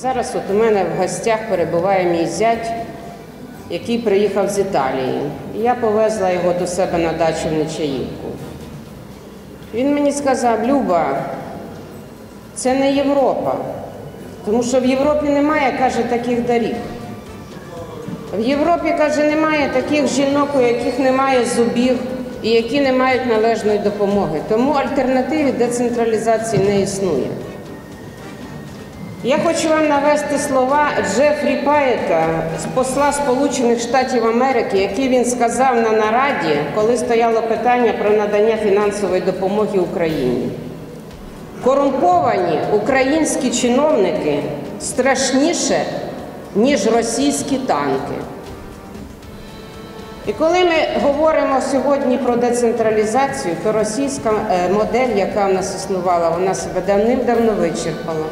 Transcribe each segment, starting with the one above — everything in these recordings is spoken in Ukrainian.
Зараз от у мене в гостях перебуває мій зять, який приїхав з Італії. І я повезла його до себе на дачу в Нечаївку. Він мені сказав, Люба, це не Європа, тому що в Європі немає, каже, таких доріг. В Європі, каже, немає таких жінок, у яких немає зубів і які не мають належної допомоги. Тому альтернативи децентралізації не існує. Я хочу вам навести слова Джефрі Паєта, посла Сполучених Штатів Америки, які він сказав на нараді, коли стояло питання про надання фінансової допомоги Україні. Корумповані українські чиновники страшніше, ніж російські танки. І коли ми говоримо сьогодні про децентралізацію, то російська е, модель, яка в нас існувала, вона себе давним-давно вичерпала.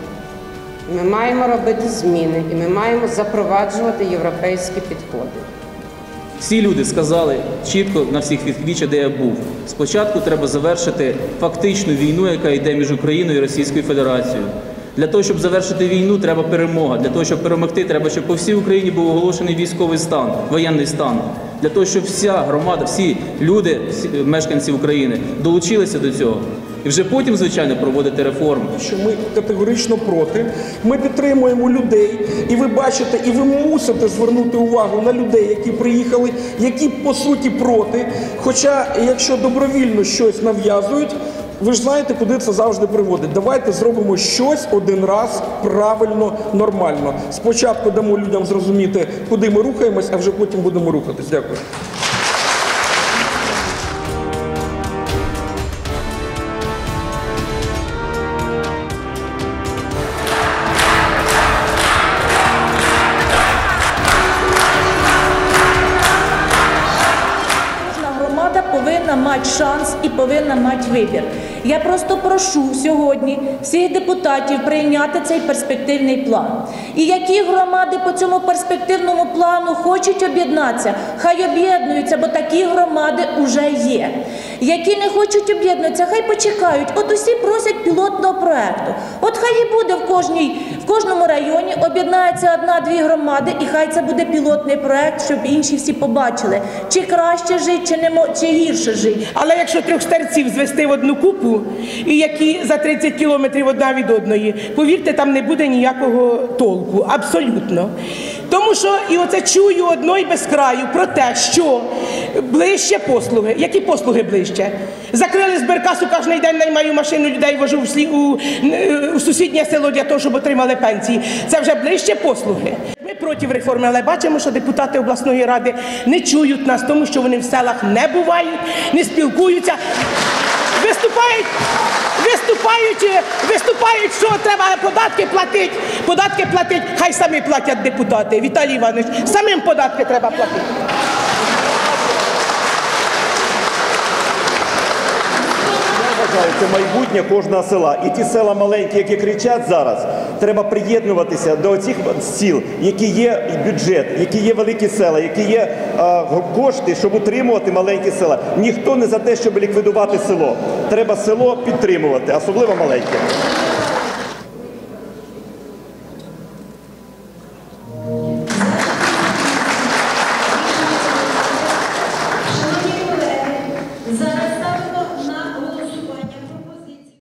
Ми маємо робити зміни і ми маємо запроваджувати європейські підходи. Всі люди сказали чітко на всіх відвічах, де я був. Спочатку треба завершити фактичну війну, яка йде між Україною і Російською Федерацією. Для того, щоб завершити війну, треба перемога. Для того, щоб перемогти, треба, щоб по всій Україні був оголошений військовий стан, воєнний стан. Для того, щоб вся громада, всі люди, всі мешканці України долучилися до цього. І вже потім, звичайно, проводити реформи. що ми категорично проти. Ми підтримуємо людей, і ви бачите, і ви мусите звернути увагу на людей, які приїхали, які по суті проти. Хоча, якщо добровільно щось нав'язують, ви ж знаєте, куди це завжди приводить. Давайте зробимо щось один раз правильно, нормально. Спочатку дамо людям зрозуміти, куди ми рухаємось, а вже потім будемо рухатись. Дякую. Повинна мати шанс і повинна мати вибір. Я просто прошу сьогодні всіх депутатів прийняти цей перспективний план. І які громади по цьому перспективному плану хочуть об'єднатися, хай об'єднуються, бо такі громади вже є. Які не хочуть об'єднуватися, хай почекають. От усі просять пілотного проекту. От хай і буде в кожній, в кожному районі об'єднається одна-дві громади, і хай це буде пілотний проект, щоб інші всі побачили, чи краще жити, чи не чи гірше жити. Але якщо трьох старців звести в одну купу, і які за 30 кілометрів одна від одної, повірте, там не буде ніякого толку. Абсолютно. Тому що і оце чую одно і без краю про те, що ближче послуги. Які послуги ближче? Закрили зберкасу, кожен день наймаю машину, людей вожу в, слі, у, е, у сусіднє село для того, щоб отримали пенсії. Це вже ближче послуги. Ми проти реформи, але бачимо, що депутати обласної ради не чують нас, тому що вони в селах не бувають, не спілкуються. Виступають, виступають, виступають, що треба податки платити. Податки платить, хай самі платять депутати. Віталій Іванович, самим податки треба платити. це майбутнє кожного села. І ті села маленькі, які кричать зараз, треба приєднуватися до цих сіл, які є бюджет, які є великі села, які є кошти, щоб утримувати маленькі села. Ніхто не за те, щоб ліквідувати село. Треба село підтримувати, особливо маленьке.